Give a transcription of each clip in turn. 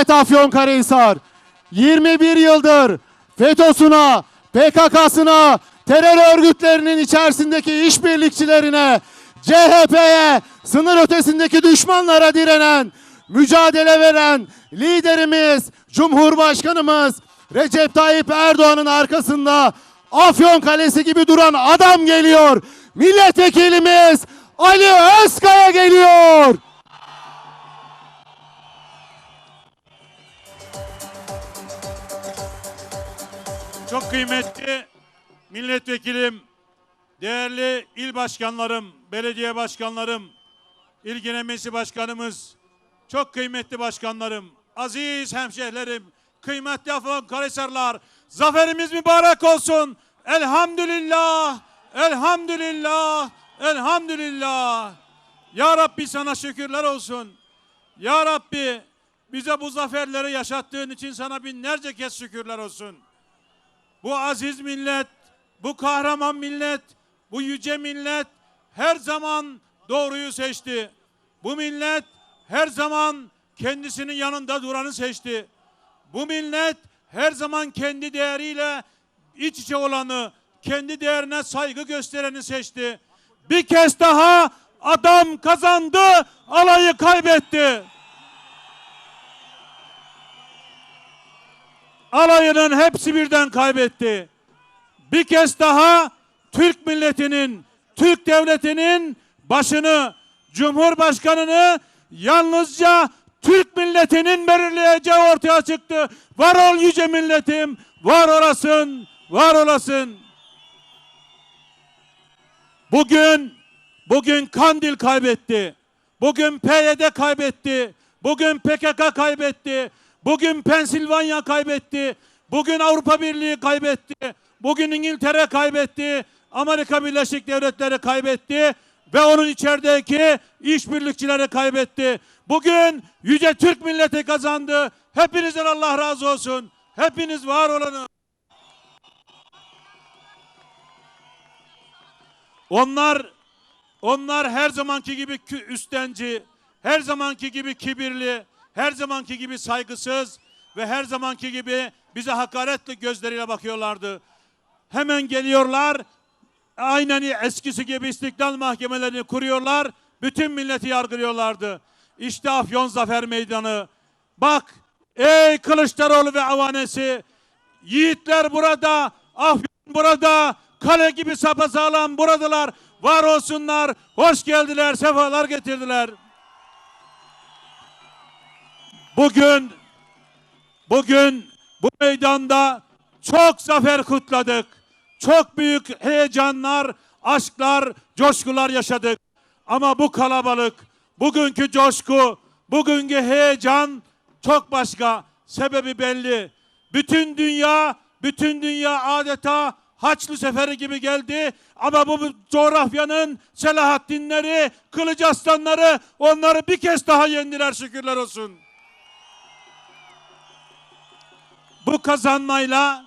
Evet Afyonkarahisar 21 yıldır FETÖ'süne, PKK'sına, terör örgütlerinin içerisindeki işbirlikçilerine, CHP'ye, sınır ötesindeki düşmanlara direnen, mücadele veren liderimiz, Cumhurbaşkanımız Recep Tayyip Erdoğan'ın arkasında Afyon Kalesi gibi duran adam geliyor. Milletvekilimiz Ali Özkaya geliyor. Çok kıymetli milletvekilim, değerli il başkanlarım, belediye başkanlarım, il genel meclisi başkanımız, çok kıymetli başkanlarım, aziz hemşehrilerim, kıymetli Afyonkarahisarlar, zaferimiz mübarek olsun. Elhamdülillah, elhamdülillah, elhamdülillah. Ya Rabbi sana şükürler olsun. Ya Rabbi bize bu zaferleri yaşattığın için sana binlerce kez şükürler olsun. Bu aziz millet, bu kahraman millet, bu yüce millet her zaman doğruyu seçti. Bu millet her zaman kendisinin yanında duranı seçti. Bu millet her zaman kendi değeriyle iç içe olanı, kendi değerine saygı göstereni seçti. Bir kez daha adam kazandı, alayı kaybetti. Alayının hepsi birden kaybetti. Bir kez daha Türk milletinin, Türk devletinin başını, Cumhurbaşkanını yalnızca Türk milletinin belirleyeceği ortaya çıktı. Var ol yüce milletim, var olasın, var olasın. Bugün, bugün Kandil kaybetti. Bugün PYD kaybetti. Bugün PKK kaybetti. Bugün Pensilvanya kaybetti. Bugün Avrupa Birliği kaybetti. Bugün İngiltere kaybetti. Amerika Birleşik Devletleri kaybetti. Ve onun içerideki işbirlikçileri kaybetti. Bugün Yüce Türk milleti kazandı. Hepinizden Allah razı olsun. Hepiniz var olanı. Onlar onlar her zamanki gibi üstenci, her zamanki gibi kibirli, her zamanki gibi saygısız ve her zamanki gibi bize hakaretli gözleriyle bakıyorlardı. Hemen geliyorlar, aynen eskisi gibi istiklal mahkemelerini kuruyorlar, bütün milleti yargılıyorlardı. İşte Afyon Zafer Meydanı. Bak ey Kılıçdaroğlu ve avanesi, yiğitler burada, Afyon burada, kale gibi sapasağlam buradalar. Var olsunlar, hoş geldiler, sefalar getirdiler. Bugün bugün bu meydanda çok zafer kutladık. Çok büyük heyecanlar, aşklar, coşkular yaşadık. Ama bu kalabalık, bugünkü coşku, bugünkü heyecan çok başka. Sebebi belli. Bütün dünya, bütün dünya adeta Haçlı Seferi gibi geldi. Ama bu coğrafyanın Selahaddinleri, Kılıç Aslanları onları bir kez daha yendiler şükürler olsun. Bu kazanmayla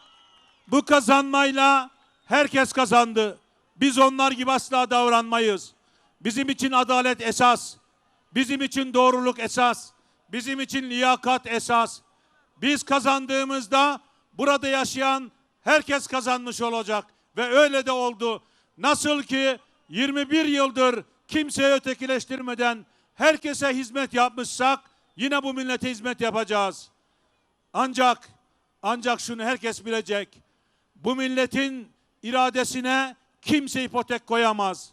bu kazanmayla herkes kazandı. Biz onlar gibi asla davranmayız. Bizim için adalet esas. Bizim için doğruluk esas. Bizim için liyakat esas. Biz kazandığımızda burada yaşayan herkes kazanmış olacak ve öyle de oldu. Nasıl ki 21 yıldır kimseye ötekileştirmeden herkese hizmet yapmışsak yine bu millete hizmet yapacağız. Ancak ancak şunu herkes bilecek. Bu milletin iradesine kimse ipotek koyamaz.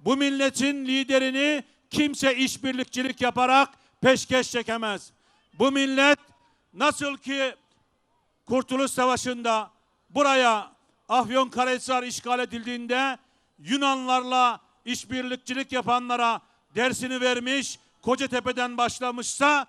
Bu milletin liderini kimse işbirlikçilik yaparak peşkeş çekemez. Bu millet nasıl ki Kurtuluş Savaşı'nda buraya Afyonkarahisar işgal edildiğinde Yunanlarla işbirlikçilik yapanlara dersini vermiş, Kocatepe'den başlamışsa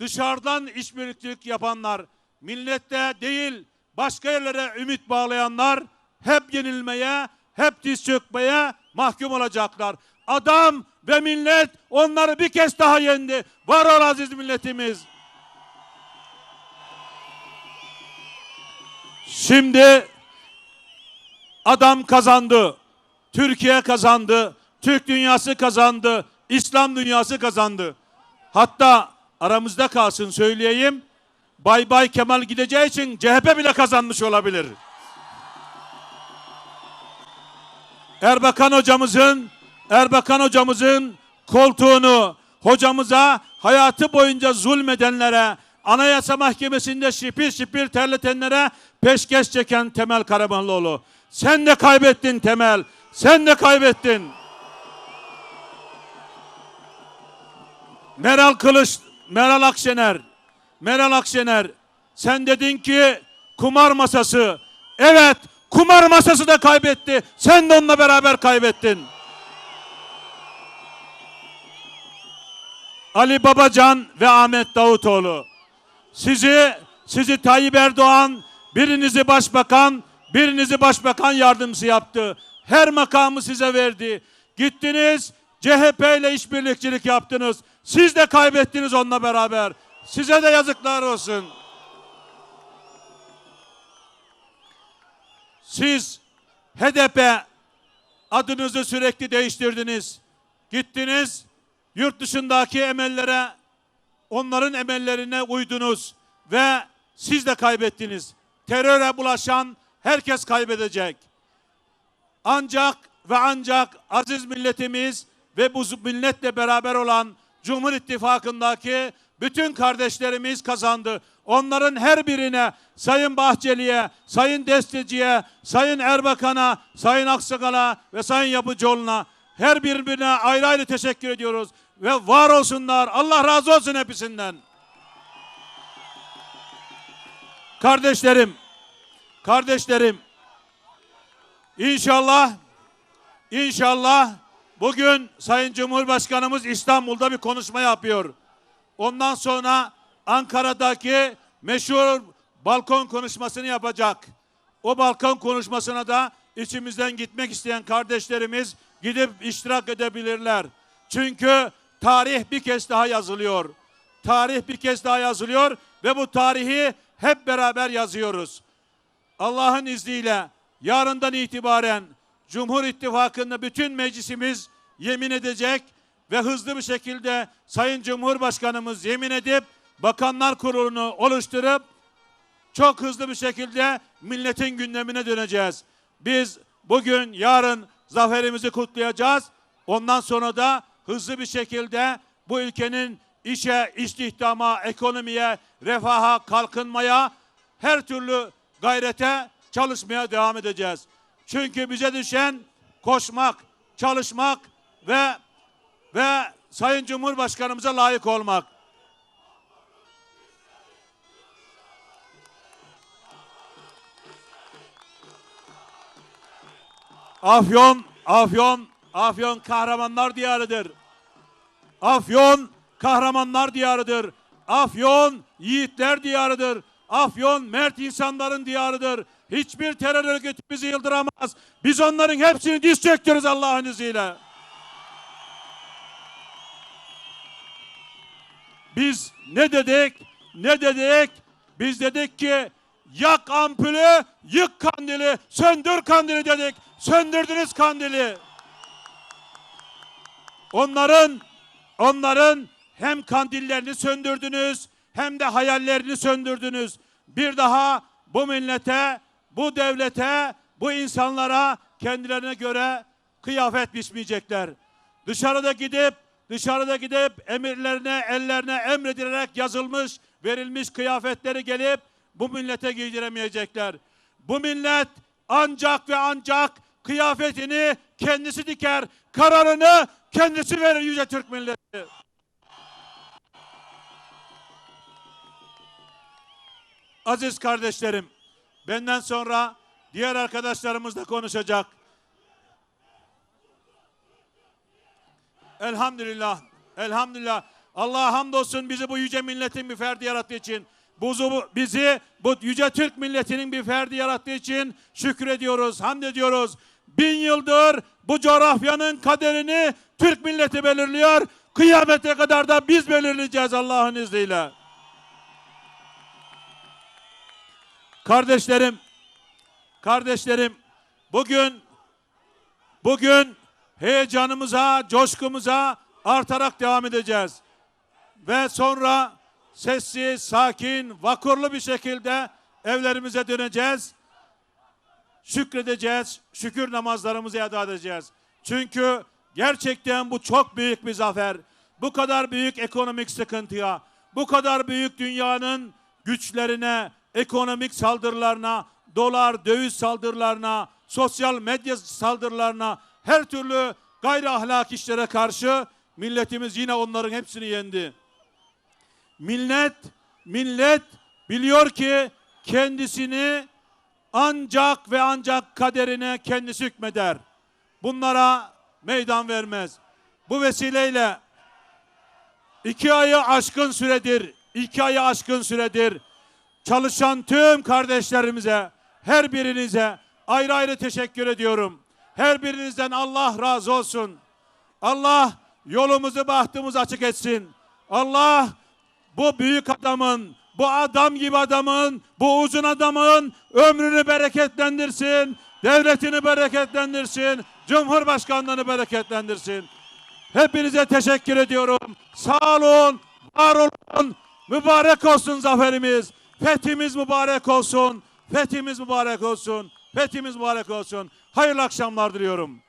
dışarıdan işbirlikçilik yapanlar, millette değil başka yerlere ümit bağlayanlar hep yenilmeye, hep diz çökmeye mahkum olacaklar. Adam ve millet onları bir kez daha yendi. Var ol aziz milletimiz. Şimdi adam kazandı. Türkiye kazandı. Türk dünyası kazandı. İslam dünyası kazandı. Hatta aramızda kalsın söyleyeyim. Bay Bay Kemal gideceği için CHP bile kazanmış olabilir. Erbakan hocamızın Erbakan hocamızın koltuğunu hocamıza hayatı boyunca zulmedenlere Anayasa Mahkemesi'nde şipir şipir terletenlere peşkeş çeken Temel Karamanlıoğlu. Sen de kaybettin Temel. Sen de kaybettin. Meral Kılıç, Meral Akşener, Meral Akşener sen dedin ki kumar masası. Evet kumar masası da kaybetti. Sen de onunla beraber kaybettin. Ali Babacan ve Ahmet Davutoğlu. Sizi, sizi Tayyip Erdoğan birinizi başbakan, birinizi başbakan yardımcısı yaptı. Her makamı size verdi. Gittiniz CHP ile işbirlikçilik yaptınız. Siz de kaybettiniz onunla beraber. Size de yazıklar olsun. Siz HDP adınızı sürekli değiştirdiniz. Gittiniz yurt dışındaki emellere onların emellerine uydunuz ve siz de kaybettiniz. Teröre bulaşan herkes kaybedecek. Ancak ve ancak aziz milletimiz ve bu milletle beraber olan Cumhur İttifakı'ndaki bütün kardeşlerimiz kazandı. Onların her birine Sayın Bahçeli'ye, Sayın Desteci'ye, Sayın Erbakan'a, Sayın Aksakal'a ve Sayın Yapıcıoğlu'na her birbirine ayrı ayrı teşekkür ediyoruz. Ve var olsunlar. Allah razı olsun hepsinden. Kardeşlerim, kardeşlerim, İnşallah, inşallah bugün Sayın Cumhurbaşkanımız İstanbul'da bir konuşma yapıyor. Ondan sonra Ankara'daki meşhur balkon konuşmasını yapacak. O balkon konuşmasına da içimizden gitmek isteyen kardeşlerimiz gidip iştirak edebilirler. Çünkü tarih bir kez daha yazılıyor. Tarih bir kez daha yazılıyor ve bu tarihi hep beraber yazıyoruz. Allah'ın izniyle yarından itibaren Cumhur İttifakı'nda bütün meclisimiz yemin edecek ve hızlı bir şekilde Sayın Cumhurbaşkanımız yemin edip Bakanlar Kurulu'nu oluşturup çok hızlı bir şekilde milletin gündemine döneceğiz. Biz bugün yarın zaferimizi kutlayacağız. Ondan sonra da hızlı bir şekilde bu ülkenin işe, istihdama, ekonomiye, refaha, kalkınmaya her türlü gayrete çalışmaya devam edeceğiz. Çünkü bize düşen koşmak, çalışmak ve ve Sayın Cumhurbaşkanımıza layık olmak. Afyon, Afyon, Afyon kahramanlar diyarıdır. Afyon kahramanlar diyarıdır. Afyon yiğitler diyarıdır. Afyon mert insanların diyarıdır. Hiçbir terör örgütü bizi yıldıramaz. Biz onların hepsini diz çöktürürüz Allah'ın izniyle. Biz ne dedik? Ne dedik? Biz dedik ki yak ampulü, yık kandili, söndür kandili dedik. Söndürdünüz kandili. Onların onların hem kandillerini söndürdünüz hem de hayallerini söndürdünüz. Bir daha bu millete, bu devlete, bu insanlara kendilerine göre kıyafet biçmeyecekler. Dışarıda gidip dışarıda gidip emirlerine, ellerine emredilerek yazılmış, verilmiş kıyafetleri gelip bu millete giydiremeyecekler. Bu millet ancak ve ancak kıyafetini kendisi diker, kararını kendisi verir Yüce Türk milleti. Aziz kardeşlerim, benden sonra diğer arkadaşlarımız da konuşacak. Elhamdülillah, elhamdülillah. Allah'a hamdolsun bizi bu yüce milletin bir ferdi yarattığı için. Buzu, bizi bu yüce Türk milletinin bir ferdi yarattığı için şükrediyoruz, hamd ediyoruz. Bin yıldır bu coğrafyanın kaderini Türk milleti belirliyor. Kıyamete kadar da biz belirleyeceğiz Allah'ın izniyle. Kardeşlerim, kardeşlerim, bugün bugün heyecanımıza, coşkumuza artarak devam edeceğiz. ve sonra sessiz, sakin, vakurlu bir şekilde evlerimize döneceğiz. Şükredeceğiz, şükür namazlarımızı eda edeceğiz. Çünkü gerçekten bu çok büyük bir zafer. Bu kadar büyük ekonomik sıkıntıya, bu kadar büyük dünyanın güçlerine, ekonomik saldırılarına, dolar, döviz saldırılarına, sosyal medya saldırılarına, her türlü gayri ahlak işlere karşı milletimiz yine onların hepsini yendi. Millet, millet biliyor ki kendisini ancak ve ancak kaderine kendisi hükmeder. Bunlara meydan vermez. Bu vesileyle iki ayı aşkın süredir, iki ayı aşkın süredir çalışan tüm kardeşlerimize, her birinize ayrı ayrı teşekkür ediyorum. Her birinizden Allah razı olsun. Allah yolumuzu bahtımızı açık etsin. Allah bu büyük adamın, bu adam gibi adamın, bu uzun adamın ömrünü bereketlendirsin, devletini bereketlendirsin, Cumhurbaşkanlığını bereketlendirsin. Hepinize teşekkür ediyorum. Sağ olun, var olun. Mübarek olsun zaferimiz. Fethimiz mübarek olsun. Fethimiz mübarek olsun. Fethimiz mübarek olsun. Hayırlı akşamlar diliyorum.